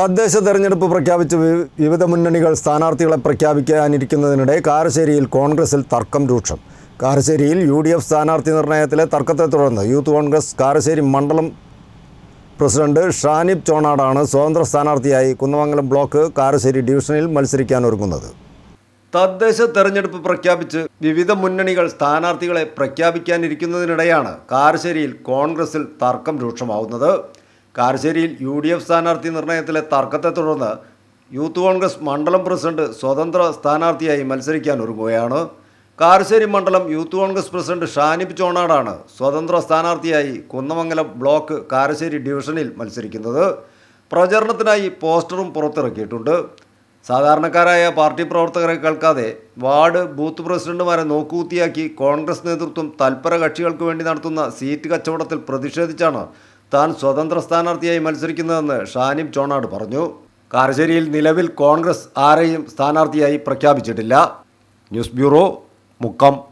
തദ്ദേശ തെരഞ്ഞെടുപ്പ് പ്രഖ്യാപിച്ച് വിവിധ മുന്നണികൾ സ്ഥാനാർത്ഥികളെ പ്രഖ്യാപിക്കാനിരിക്കുന്നതിനിടെ കാരശ്ശേരിയിൽ കോൺഗ്രസിൽ തർക്കം രൂക്ഷം. കാരശ്ശേരിയിൽ യു ഡി എഫ് സ്ഥാനാർത്ഥി നിർണയത്തിലെ തർക്കത്തെ തുടർന്ന് യൂത്ത് കോൺഗ്രസ് കാരശ്ശേരി മണ്ഡലം പ്രസിഡന്റ് ഷാനിബ് ചോണാടാണ് സ്വതന്ത്ര സ്ഥാനാർത്ഥിയായി കുന്നമംഗലം ബ്ലോക്ക് കാരശ്ശേരി ഡിവിഷനിൽ മത്സരിക്കാൻ ഒരുങ്ങുന്നത്. തദ്ദേശ തെരഞ്ഞെടുപ്പ് പ്രഖ്യാപിച്ച് വിവിധ മുന്നണികൾ സ്ഥാനാർത്ഥികളെ പ്രഖ്യാപിക്കാനിരിക്കുന്നതിനിടെയാണ് കാരശ്ശേരിയിൽ കോൺഗ്രസിൽ തർക്കം രൂക്ഷമാവുന്നത്. കാരശ്ശേരിയിൽ യു ഡി എഫ് സ്ഥാനാർത്ഥി നിർണയത്തിലെ തർക്കത്തെ തുടർന്ന് യൂത്ത് കോൺഗ്രസ് മണ്ഡലം പ്രസിഡന്റ് സ്വതന്ത്ര സ്ഥാനാർത്ഥിയായി മത്സരിക്കാൻ ഒരുങ്ങുകയാണ്. കാർശ്ശേരി മണ്ഡലം യൂത്ത് കോൺഗ്രസ് പ്രസിഡന്റ് ഷാനിബ് ചോണാടാണ് സ്വതന്ത്ര സ്ഥാനാർത്ഥിയായി കുന്നമംഗലം ബ്ലോക്ക് കാരശ്ശേരി ഡിവിഷനിൽ മത്സരിക്കുന്നത്. പ്രചരണത്തിനായി പോസ്റ്ററും പുറത്തിറക്കിയിട്ടുണ്ട്. സാധാരണക്കാരായ പാർട്ടി പ്രവർത്തകരെ കേൾക്കാതെ വാർഡ് ബൂത്ത് പ്രസിഡന്റുമാരെ നോക്കുകുത്തിയാക്കി കോൺഗ്രസ് നേതൃത്വം തൽപര കക്ഷികൾക്ക് വേണ്ടി നടത്തുന്ന സീറ്റ് കച്ചവടത്തിൽ പ്രതിഷേധിച്ചാണ് താൻ സ്വതന്ത്ര സ്ഥാനാർത്ഥിയായി മത്സരിക്കുന്നതെന്ന് ഷാനിം ചോണാട് പറഞ്ഞു. കാരശ്ശേരിയിൽ നിലവിൽ കോൺഗ്രസ് ആരെയും സ്ഥാനാർത്ഥിയായി പ്രഖ്യാപിച്ചിട്ടില്ല. News bureau Mukkam.